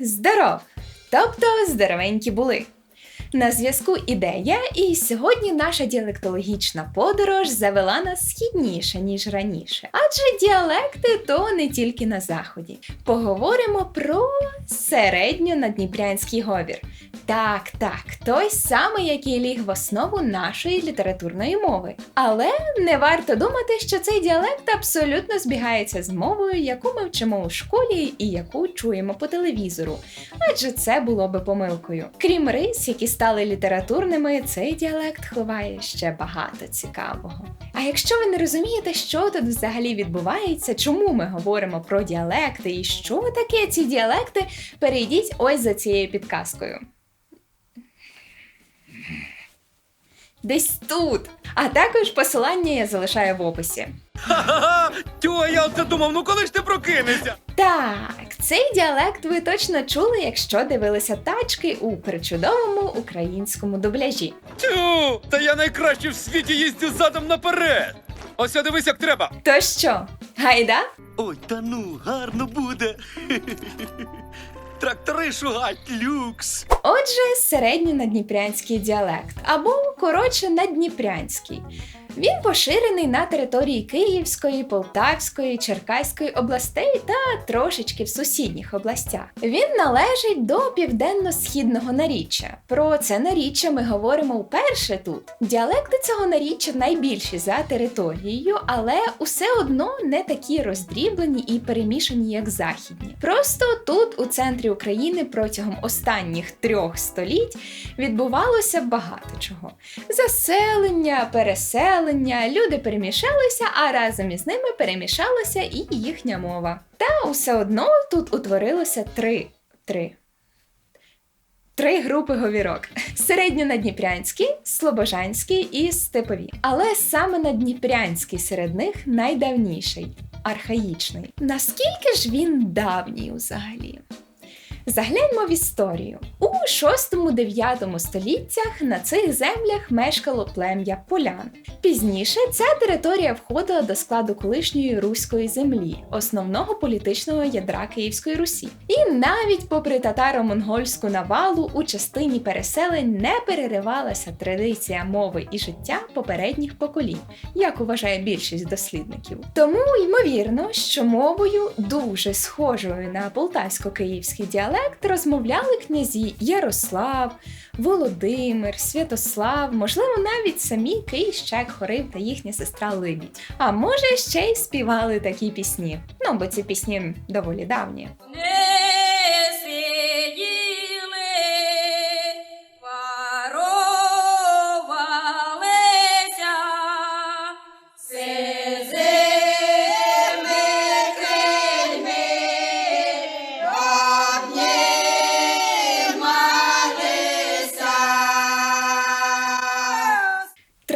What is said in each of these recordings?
Здоров! Тобто здоровенькі були. На зв'язку ідея, і сьогодні наша діалектологічна подорож завела нас східніше, ніж раніше. Адже діалекти то не тільки на заході. Поговоримо про середньонадніпрянський говір. Так, так, той самий, який ліг в основу нашої літературної мови. Але не варто думати, що цей діалект абсолютно збігається з мовою, яку ми вчимо у школі і яку чуємо по телевізору. Адже це було би помилкою. Крім рис, які стали літературними, цей діалект ховає ще багато цікавого. А якщо ви не розумієте, що тут взагалі відбувається, чому ми говоримо про діалекти і що таке ці діалекти, перейдіть ось за цією підказкою. Десь тут. А також посилання я залишаю в описі. Ха-ха-ха! А я оце думав, ну коли ж ти прокинешся? Так, цей діалект ви точно чули, якщо дивилися тачки у причудовому українському дубляжі. Тю, та я найкраще в світі їздю задом наперед. Ось я дивись, як треба. То що, гайда? Ой, та ну, гарно буде. Трактори шугать, люкс. Отже, середньонадніпрянський діалект, або коротше надніпрянський. Він поширений на території Київської, Полтавської, Черкаської областей та трошечки в сусідніх областях. Він належить до південно-східного наріччя. Про це наріччя ми говоримо вперше тут. Діалекти цього наріччя найбільші за територією, але усе одно не такі роздріблені і перемішані, як західні. Просто тут, у центрі України, протягом останніх трьох століть відбувалося багато чого: заселення, переселення, люди перемішалися, а разом із ними перемішалася і їхня мова. Та усе одно тут утворилося три. три. Три групи говірок: середньонадніпрянський, слобожанський і степові. Але саме надніпрянський серед них найдавніший, архаїчний. Наскільки ж він давній взагалі? Загляньмо в історію. У 6-9 століттях на цих землях мешкало плем'я полян. Пізніше ця територія входила до складу колишньої руської землі, основного політичного ядра Київської Русі. І навіть попри татаро-монгольську навалу у частині переселень не переривалася традиція мови і життя попередніх поколінь, як вважає більшість дослідників. Тому ймовірно, що мовою дуже схожою на полтавсько-київський діалект розмовляли князі Ярослав, Володимир, Святослав, можливо, навіть самі Київщак Хорив та їхня сестра Либідь. А може, ще й співали такі пісні. Ну, бо ці пісні доволі давні.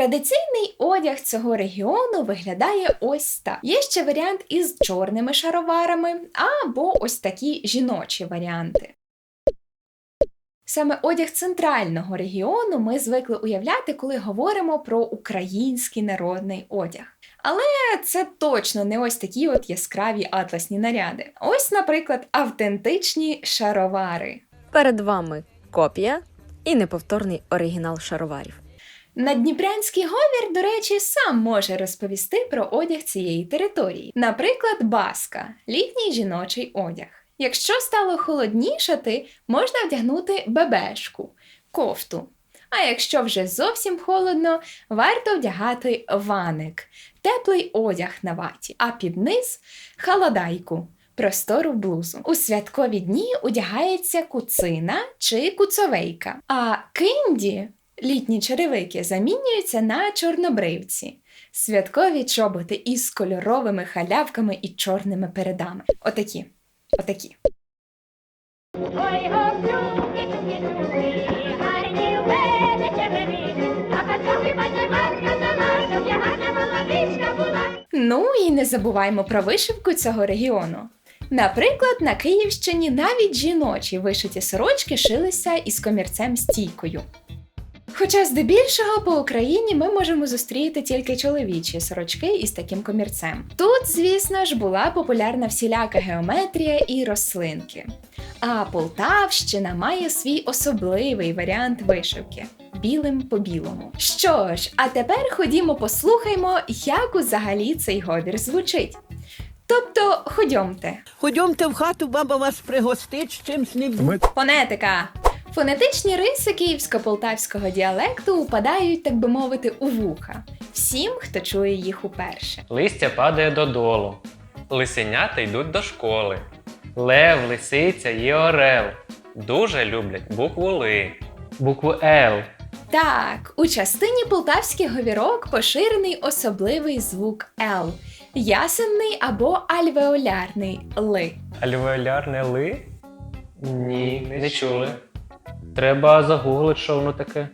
Традиційний одяг цього регіону виглядає ось так. Є ще варіант із чорними шароварами, або ось такі жіночі варіанти. Саме одяг центрального регіону ми звикли уявляти, коли говоримо про український народний одяг. Але це точно не ось такі от яскраві атласні наряди. Ось, наприклад, автентичні шаровари. Перед вами копія і неповторний оригінал шароварів. Надніпрянський говір, до речі, сам може розповісти про одяг цієї території. Наприклад, баска літній жіночий одяг. Якщо стало холоднішати, можна вдягнути бебешку, кофту. А якщо вже зовсім холодно, варто вдягати ваник, теплий одяг на ваті, а під низ халадайку. Простору блузу. У святкові дні одягається куцина чи куцовейка, а кинді літні черевики замінюються на чорнобривці. Святкові чоботи із кольоровими халявками і чорними передами. Отакі. Отакі. Ой, гостюки, чуки, чуки, гарні в мене черевики, а пацюки математика сама, щоб я гарна молодичка була. Ну і не забуваймо про вишивку цього регіону. Наприклад, на Київщині навіть жіночі вишиті сорочки шилися із комірцем стійкою. Хоча здебільшого по Україні ми можемо зустріти тільки чоловічі сорочки із таким комірцем. Тут, звісно ж, була популярна всіляка геометрія і рослинки. А Полтавщина має свій особливий варіант вишивки білим по білому. Що ж, а тепер ходімо послухаймо, як взагалі цей говір звучить. Тобто, ходьомте. Ходьомте в хату, баба вас пригостить чимсь небудь. Фонетика. Фонетичні риси київсько-полтавського діалекту упадають, так би мовити, у вуха всім, хто чує їх уперше. Листя падає додолу. Лисенята йдуть до школи. Лев, лисиця і орел. Дуже люблять букву Ли. Букву Л. Так, у частині полтавських говірок поширений особливий звук Л, ясенний або альвеолярний ли. Альвеолярне Ли? Ні, не чули. Треба загуглити, що воно таке.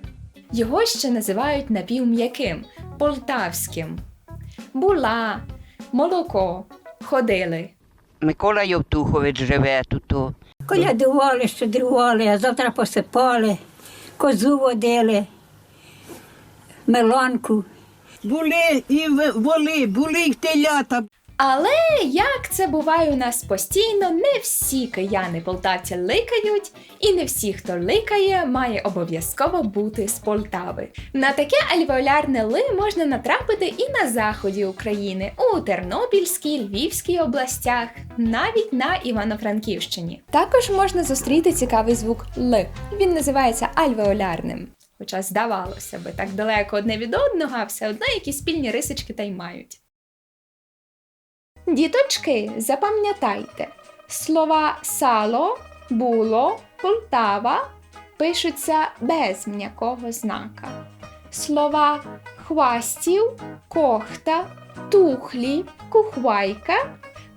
Його ще називають напівм'яким полтавським. Була, молоко, ходили. Микола Євтухович живе тут. Колядували, щедрували, а завтра посипали, козу водили, меланку. Були і воли, були й телята. Але як це буває у нас постійно, не всі кияни полтавці ликають, і не всі, хто ликає, має обов'язково бути з Полтави. На таке альвеолярне ли можна натрапити і на заході України, у Тернопільській, Львівській областях, навіть на Івано-Франківщині. Також можна зустріти цікавий звук Л. Він називається альвеолярним. Хоча здавалося би, так далеко одне від одного, а все одно якісь спільні рисочки та й мають. Діточки, запам'ятайте, слова сало, було, Полтава пишуться без м'якого знака. Слова хвастів, кохта, тухлі, кухвайка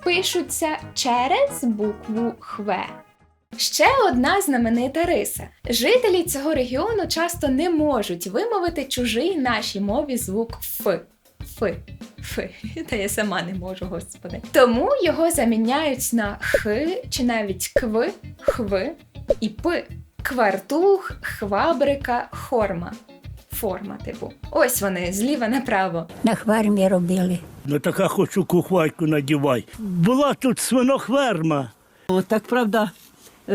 пишуться через букву хве. Ще одна знаменита риса. Жителі цього регіону часто не можуть вимовити чужий нашій мові звук Ф. Ф. Ф. Та я сама не можу, господи. Тому його заміняють на х чи навіть кв, хв і п. Квартух, хвабрика, хорма. Форма, типу. Ось вони, зліва направо. На хвармі робили. Ну така хочу кухвайку надівай. Була тут свинохверма. О, так правда,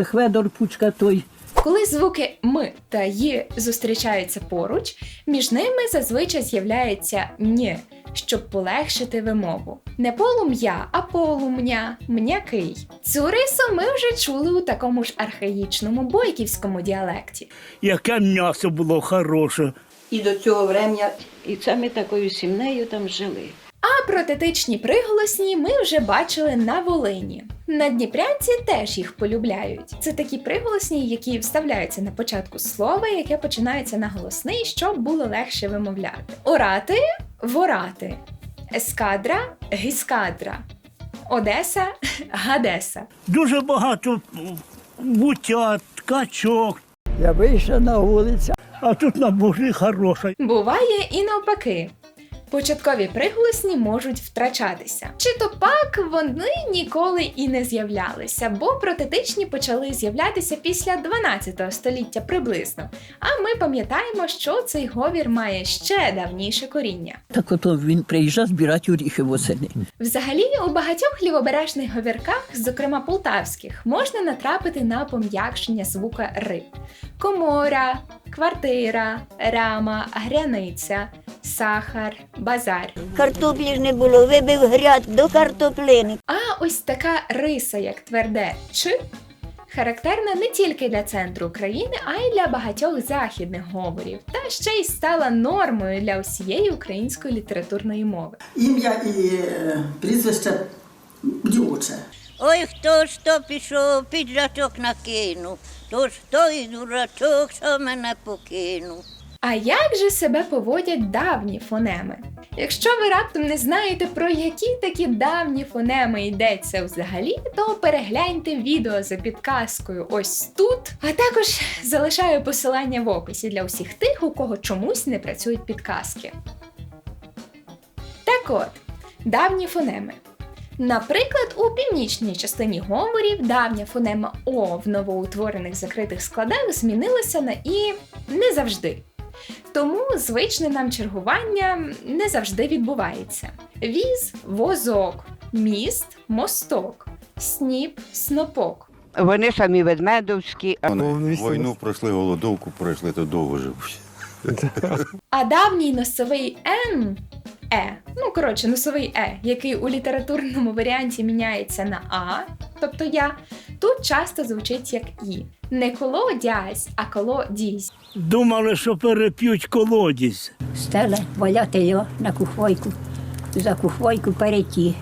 Хведор Пучка той. Коли звуки м та й зустрічаються поруч, між ними зазвичай з'являється н, щоб полегшити вимову. Не полум'я, а полум'я, м'який. Цю рису ми вже чули у такому ж архаїчному бойківському діалекті. Яке м'ясо було хороше. І до цього врем'я, і це ми такою сімнею там жили. А протетичні приголосні ми вже бачили на Волині. На Дніпрянці теж їх полюбляють. Це такі приголосні, які вставляються на початку слова, яке починається на голосний, щоб було легше вимовляти. Орати ворати, ескадра гіскадра, Одеса гадеса. Дуже багато бутят, качок. Я вийшов на вулицю. А тут на божі хороша. Буває і навпаки. Початкові приголосні можуть втрачатися. Чи то пак вони ніколи і не з'являлися, бо протетичні почали з'являтися після 12 століття приблизно. А ми пам'ятаємо, що цей говір має ще давніше коріння. Так ото він приїжджав збирати оріхи восени. Взагалі, у багатьох лівобережних говірках, зокрема полтавських, можна натрапити на пом'якшення звука ри: комора, квартира, рама, гряниця, сахар, базар. Картоплі ж не було, вибив гряд до картоплини. А ось така риса, як тверде ч, характерна не тільки для центру України, а й для багатьох західних говорів, та ще й стала нормою для усієї української літературної мови. Ім'я і е, прізвище дівоче. Ой, хто ж то пішов, піджачок накинув, то ж той дурачок, що мене покинув. А як же себе поводять давні фонеми? Якщо ви раптом не знаєте, про які такі давні фонеми йдеться взагалі, то перегляньте відео за підказкою ось тут. А також залишаю посилання в описі для усіх тих, у кого чомусь не працюють підказки. Так от, давні фонеми. Наприклад, у північній частині говорів давня фонема О в новоутворених закритих складах змінилася на І не завжди. Тому звичне нам чергування не завжди відбувається. Віз возок, міст мосток, сніп снопок. Вони самі ведмедовські. а Вони війну пройшли, голодовку пройшли, то довго живуть. А давній носовий Н Е, ну коротше, носовий Е, який у літературному варіанті міняється на А, тобто я, тут часто звучить як І. Не колодязь, а колодізь. Думали, що переп'ють колодязь. Стела валяти його на кухвойку. За кухвойку переті.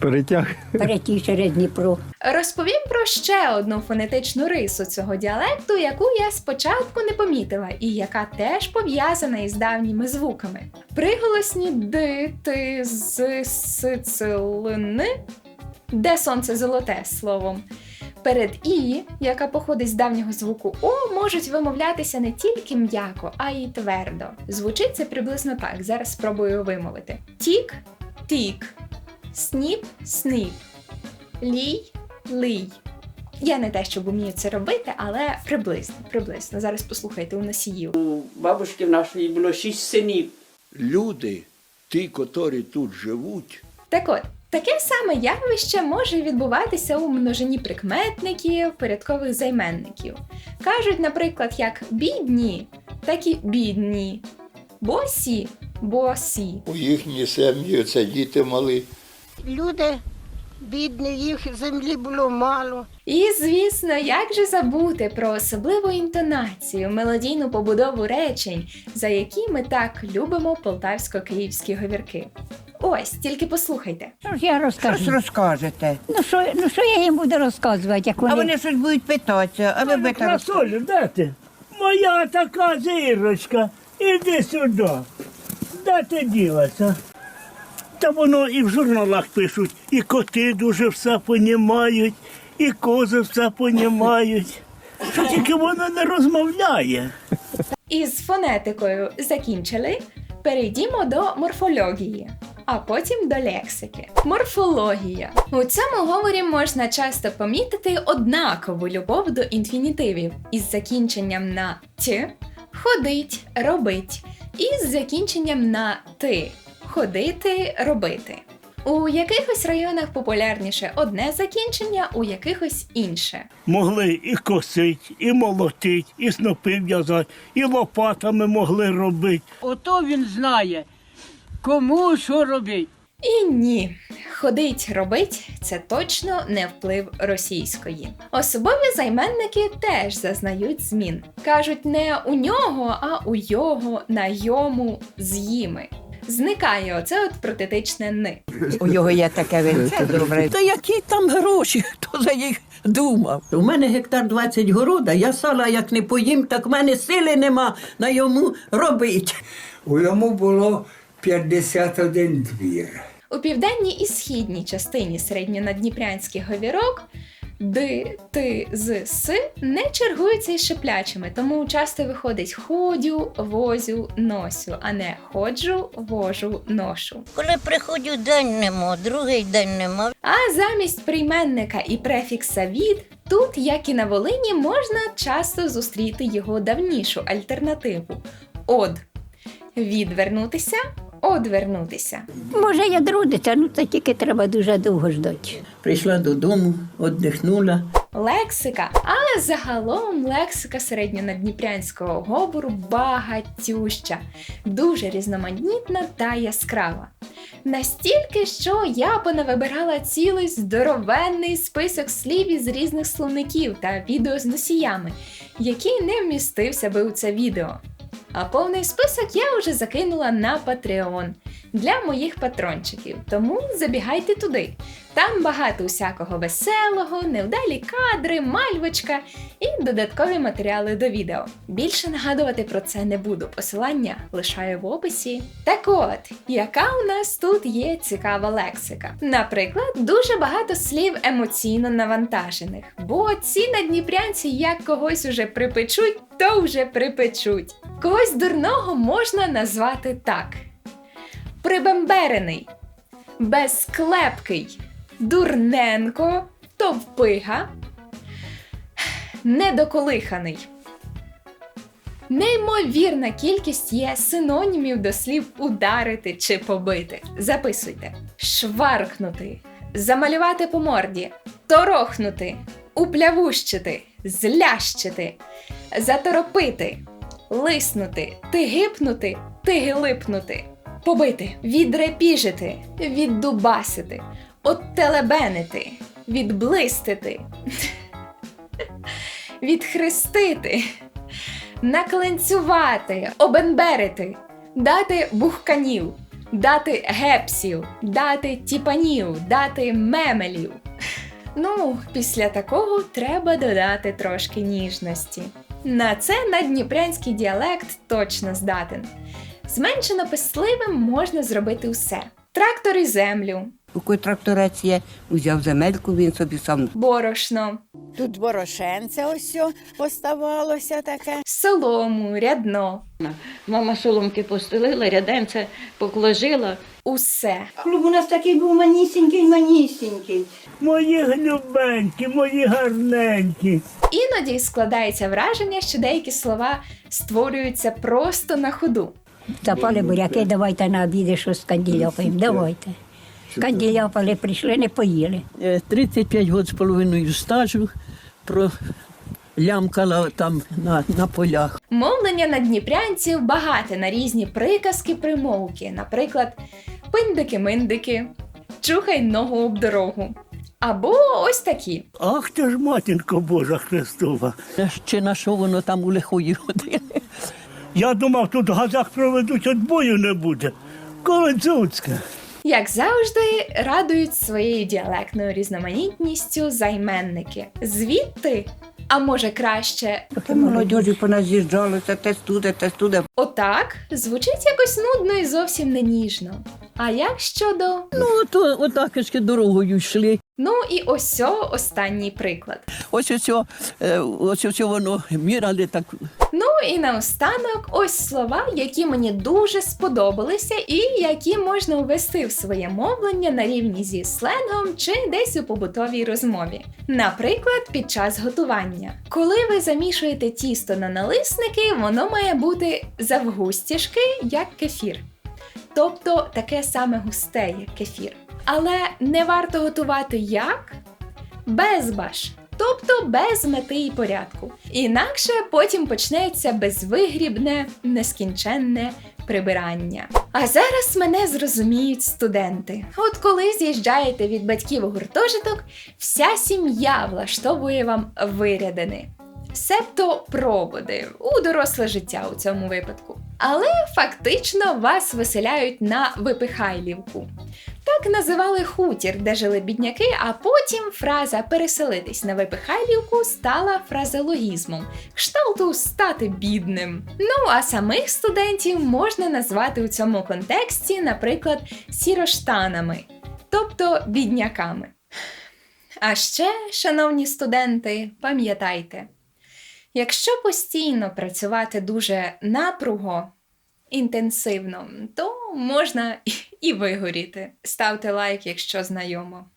Перетяг. Переті через Дніпро. Розповім про ще одну фонетичну рису цього діалекту, яку я спочатку не помітила, і яка теж пов'язана із давніми звуками. Приголосні д, ти, з, с, цил, н, де сонце золоте словом. Перед і, яка походить з давнього звуку О, можуть вимовлятися не тільки м'яко, а й твердо. Звучить це приблизно так. Зараз спробую вимовити: тік, тік, сніп, сніп, лій, лий. Я не те, щоб вмію це робити, але приблизно, приблизно. Зараз послухайте у носіїв. Бабушки в нашої було шість синів. Люди, ті, котрі тут живуть, Так от, таке саме явище може відбуватися у множині прикметників, порядкових займенників. Кажуть, наприклад, як бідні, так і бідні, босі, босі. У їхній сім'ї це діти мали. Люди бідні, їх землі було мало. І, звісно, як же забути про особливу інтонацію, мелодійну побудову речень, за які ми так любимо полтавсько-київські говірки. Ось, тільки послухайте. Що ж я розкажу? розкажете? Ну що, ну що я їм буду розказувати, як вони... щось будуть питатися, а ви Красолю, де ти? Моя така зірочка. Іди сюди. Де ти ділася? Та воно і в журналах пишуть, і коти дуже все понімають, і кози все понімають. Що тільки вона не розмовляє. Із фонетикою закінчили. Перейдімо до морфології, а потім до лексики. Морфологія. У цьому говорі можна часто помітити однакову любов до інфінітивів із закінченням на т, ходить, робить, і з закінченням на ти ходити, робити. У якихось районах популярніше одне закінчення, у якихось інше. Могли і косить, і молотить, і снопи в'язати, і лопатами могли робити. Ото він знає, кому що робить. І ні, ходить робить це точно не вплив російської. Особові займенники теж зазнають змін. Кажуть не у нього, а у його, на йому, з їми. Зникає оце от протетичне ни. У його є таке винце добре. Та які там гроші, хто за їх думав? У мене гектар 20 города, я сала як не поїм, так в мене сили нема на йому робити. У йому було 51 двір. У південній і східній частині середньонадніпрянських говірок ди, ти, з, с не чергуються із шиплячими, тому часто виходить ходю, возю, носю, а не ходжу, вожу, ношу. Коли приходжу, день нема, другий день нема. А замість прийменника і префікса від тут, як і на Волині, можна часто зустріти його давнішу альтернативу од. Відвернутися, одвернутися. Може, я трудиться, ну це тільки треба дуже довго ждати. Прийшла додому, віддихнула. Лексика, а загалом лексика середньонадніпрянського говору багатюща, дуже різноманітна та яскрава. Настільки, що я понавибирала цілий здоровенний список слів із різних словників та відео з носіями, який не вмістився би у це відео. А повний список я вже закинула на Patreon для моїх патрончиків, тому забігайте туди. Там багато усякого веселого, невдалі кадри, мальвочка і додаткові матеріали до відео. Більше нагадувати про це не буду. Посилання лишаю в описі. Так от, яка у нас тут є цікава лексика? Наприклад, дуже багато слів емоційно навантажених, бо ці надніпрянці як когось уже припечуть, то вже припечуть. Когось дурного можна назвати так: прибемберений, безклепкий, дурненко, товпига, недоколиханий. Неймовірна кількість є синонімів до слів ударити чи побити. Записуйте: шваркнути, замалювати по морді, торохнути, уплявущити, злящити, заторопити, лиснути, тигипнути, тигилипнути, побити, відрепіжити, віддубасити, оттелебенити, відблистити, відхрестити, накленцювати, обенберити, дати бухканів, дати гепсів, дати тіпанів, дати мемелів. Ну, після такого треба додати трошки ніжності. На це наддніпрянський діалект точно здатен. Зменшено писливим можна зробити усе: трактор і землю, У кой тракторець є, узяв земельку, він собі сам. борошно, Тут борошенце ось сьо оставалося таке. солому, рядно, Мама соломки постелила, ряденце покложила. усе. Клуб у нас такий був манісінький, манісінький. Мої глюбенькі, мої гарненькі. Іноді складається враження, що деякі слова створюються просто на ходу. Запали буряки, давайте на обіди щось сканділяпаємо, давайте. Сканділяпали, прийшли, не поїли. Е, 35 років з половиною стажу пролямкала там на, на полях. Мовлення наддніпрянців багате на різні приказки, примовки, наприклад, пиндики-миндики, чухай ногу об дорогу. Або ось такі. Ах ти ж матінко Божа Христова. Е, Чи на що воно там у лихої години? Я думав, тут в газах проведуть, от бою не буде. Колодзуцька. Як завжди, радують своєю діалектною різноманітністю займенники. Звідти, а може краще, Та молодежі понад з'їжджалося, те студе, те студе. отак звучить якось нудно і зовсім не ніжно. А як щодо. Ну, то отакишки дорогою йшли. Ну і ось останній приклад. Ось ось, е, ось ось воно мірали так. Ну і наостанок ось слова, які мені дуже сподобалися, і які можна ввести в своє мовлення на рівні зі сленгом чи десь у побутовій розмові. Наприклад, під час готування. Коли ви замішуєте тісто на налисники, воно має бути завгустішки, як кефір. Тобто таке саме густе, як кефір. Але не варто готувати як? Безбаш. Тобто без мети і порядку. Інакше потім почнеться безвигрібне, нескінченне прибирання. А зараз мене зрозуміють студенти. От коли з'їжджаєте від батьків у гуртожиток, вся сім'я влаштовує вам вирядини. Себто проводи у доросле життя у цьому випадку. Але фактично вас виселяють на випихайлівку. Так називали хутір, де жили бідняки, а потім фраза переселитись на випихайлівку стала фразеологізмом, кшталту стати бідним. Ну а самих студентів можна назвати у цьому контексті, наприклад, сіроштанами, тобто бідняками. А ще, шановні студенти, пам'ятайте, якщо постійно працювати дуже напруго, інтенсивно, то можна і вигоріти. Ставте лайк, якщо знайомо.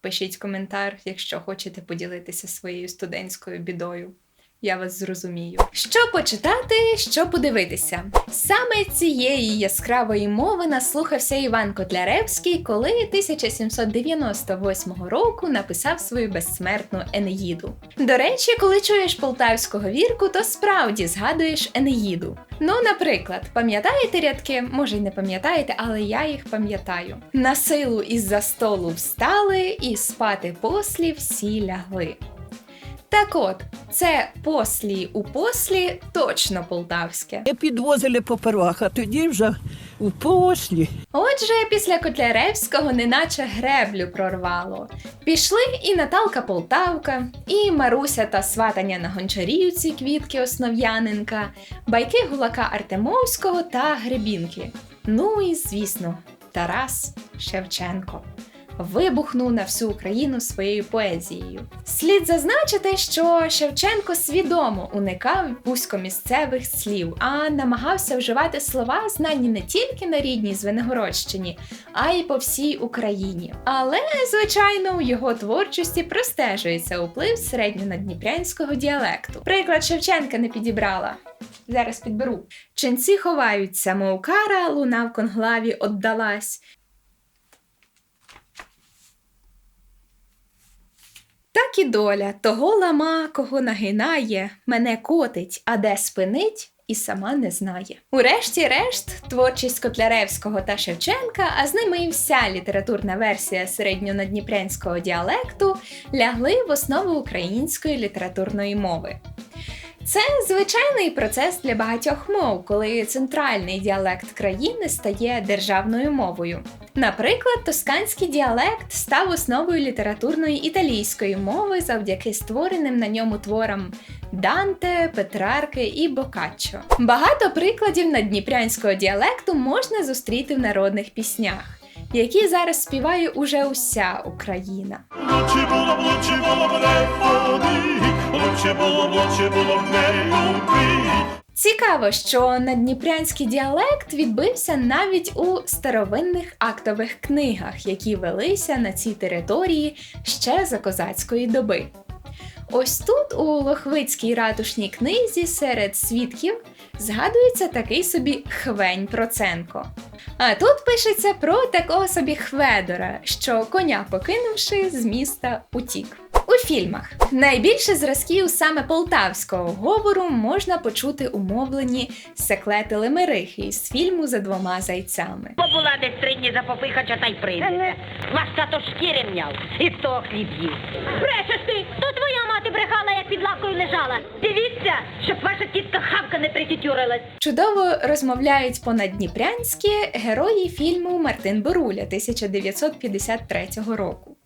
Пишіть коментар, якщо хочете поділитися своєю студентською бідою. Я вас зрозумію. Що почитати, що подивитися. Саме цієї яскравої мови наслухався Іван Котляревський, коли 1798 року написав свою безсмертну Енеїду. До речі, коли чуєш полтавського вірку, то справді згадуєш Енеїду. Ну, наприклад, пам'ятаєте рядки? Може, й не пам'ятаєте, але я їх пам'ятаю. На силу із-за столу встали, і спати послі всі лягли. Так от, це послі у послі точно полтавське. Не підвозили попервах, а тоді вже у пошлі. Отже, після Котляревського неначе греблю прорвало. Пішли і Наталка Полтавка, і Маруся та сватання на Гончарівці Квітки Основ'яненка, байки гулака Артемовського та Гребінки. Ну і, звісно, Тарас Шевченко. Вибухнув на всю Україну своєю поезією. Слід зазначити, що Шевченко свідомо уникав вузькомісцевих слів, а намагався вживати слова, знані не тільки на рідній Звенигородщині, а й по всій Україні. Але, звичайно, у його творчості простежується вплив середньонадніпрянського діалекту. Приклад Шевченка не підібрала. Зараз підберу. Ченці ховаються, мов кара, луна в конглаві отдалась. Так і доля того лама, кого нагинає, мене котить, а де спинить, і сама не знає. Урешті-решт, творчість Котляревського та Шевченка, а з ними і вся літературна версія середньонадніпрянського діалекту лягли в основу української літературної мови. Це звичайний процес для багатьох мов, коли центральний діалект країни стає державною мовою. Наприклад, тосканський діалект став основою літературної італійської мови завдяки створеним на ньому творам Данте, Петрарки і Бокаччо. Багато прикладів наддніпрянського діалекту можна зустріти в народних піснях, які зараз співає уже уся Україна. Лучше було б, лучше було б не ходи, лучше було б, лучше було б не люби. Цікаво, що наддніпрянський діалект відбився навіть у старовинних актових книгах, які велися на цій території ще за козацької доби. Ось тут, у Лохвицькій ратушній книзі, серед свідків згадується такий собі Хвень Проценко. А тут пишеться про такого собі Хведора, що коня покинувши з міста утік. Фільмах найбільше зразків саме полтавського говору можна почути у мовленні Секлети Лемерихи з фільму за двома зайцями. Побула десь три дні за попихача та й прийде. Ваш тато шкіри м'яв і хто хліб їв. Брешеш ти! То твоя мати брехала, як під лавкою лежала. Дивіться, щоб ваша тітка хавка не притютюрилась. Чудово розмовляють понаддніпрянські герої фільму Мартин Боруля 1953 року.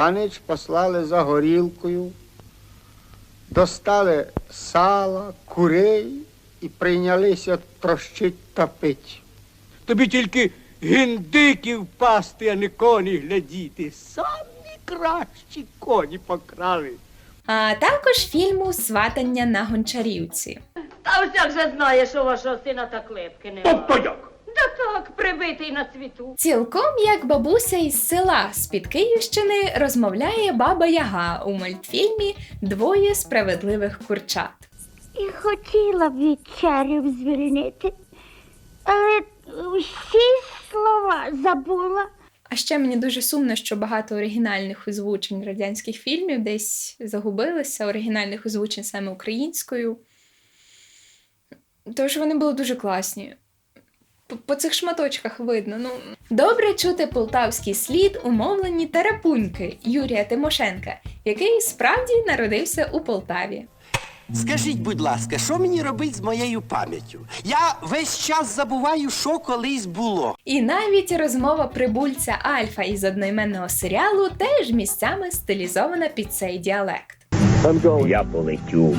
Панич послали за горілкою, достали сала, курей і прийнялися трощить та пить. Тобі тільки гіндиків пасти, а не коні глядіти. Самі кращі коні покрали. А також фільму Сватання на Гончарівці. Та всяк же знає, що вашого сина так лепки не Тобто як? Так, прибитий на світу. Цілком як бабуся із села з-під Київщини розмовляє баба Яга у мультфільмі Двоє справедливих курчат. І хотіла б вечерю звільнити, але всі слова забула. А ще мені дуже сумно, що багато оригінальних озвучень радянських фільмів десь загубилися, оригінальних озвучень саме українською. Тож вони були дуже класні. По- цих шматочках видно. Ну добре чути полтавський слід у мовленні Тарапуньки Юрія Тимошенка, який справді народився у Полтаві. Скажіть, будь ласка, що мені робить з моєю пам'яттю? Я весь час забуваю, що колись було. І навіть розмова прибульця Альфа із одноіменного серіалу теж місцями стилізована під цей діалект. Я полетю.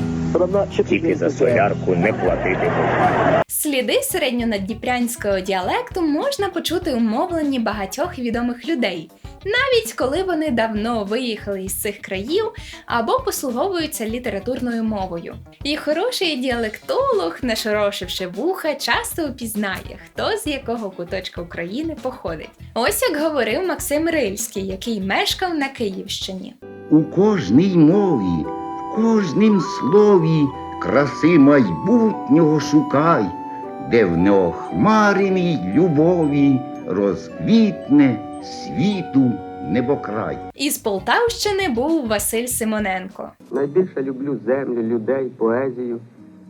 Тільки за солярку не платити. Сліди середньонаддніпрянського діалекту можна почути у мовленні багатьох відомих людей, навіть коли вони давно виїхали із цих країв або послуговуються літературною мовою. І хороший діалектолог, нашорошивши вуха, часто упізнає, хто з якого куточка України походить. Ось як говорив Максим Рильський, який мешкав на Київщині. У кожній мові, в кожнім слові краси майбутнього шукай, де в неохмареній любові розквітне світу небокрай. Із Полтавщини був Василь Симоненко. Найбільше люблю землю, людей, поезію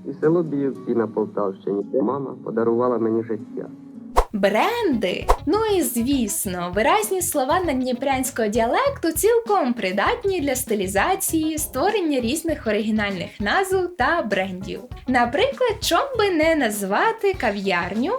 і село Біївці на Полтавщині. Мама подарувала мені життя. Бренди. Ну і звісно, виразні слова наддніпрянського діалекту цілком придатні для стилізації, створення різних оригінальних назв та брендів. Наприклад, чом би не назвати кав'ярню.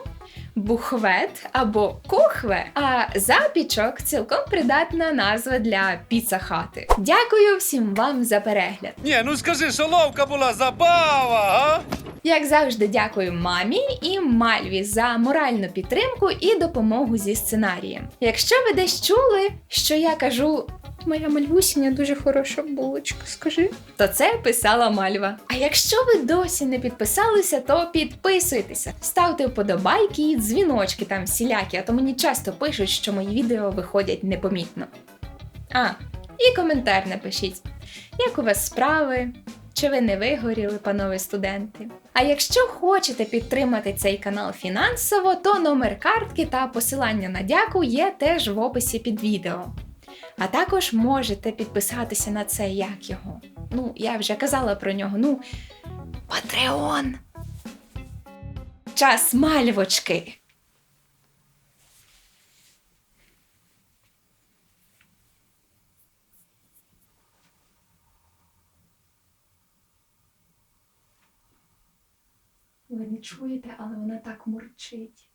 Бухвет або кохве, а запічок цілком придатна назва для піцахати. Дякую всім вам за перегляд. Ні, ну скажи, що ловка була забава, а? Як завжди, дякую мамі і Мальві за моральну підтримку і допомогу зі сценарієм. Якщо ви десь чули, що я кажу. Моя мальвусіня дуже хороша булочка, скажи. То це писала Мальва. А якщо ви досі не підписалися, то підписуйтеся, ставте вподобайки і дзвіночки там всілякі, а то мені часто пишуть, що мої відео виходять непомітно. А, і коментар напишіть, як у вас справи, Чи ви не вигоріли, панове студенти? А якщо хочете підтримати цей канал фінансово, то номер картки та посилання на дяку є теж в описі під відео. А також можете підписатися на це, як його. Ну, я вже казала про нього. Ну, Патреон. Час мальвочки. чуєте, але вона так мурчить.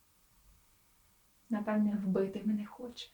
Напевне, вбити мене хоче.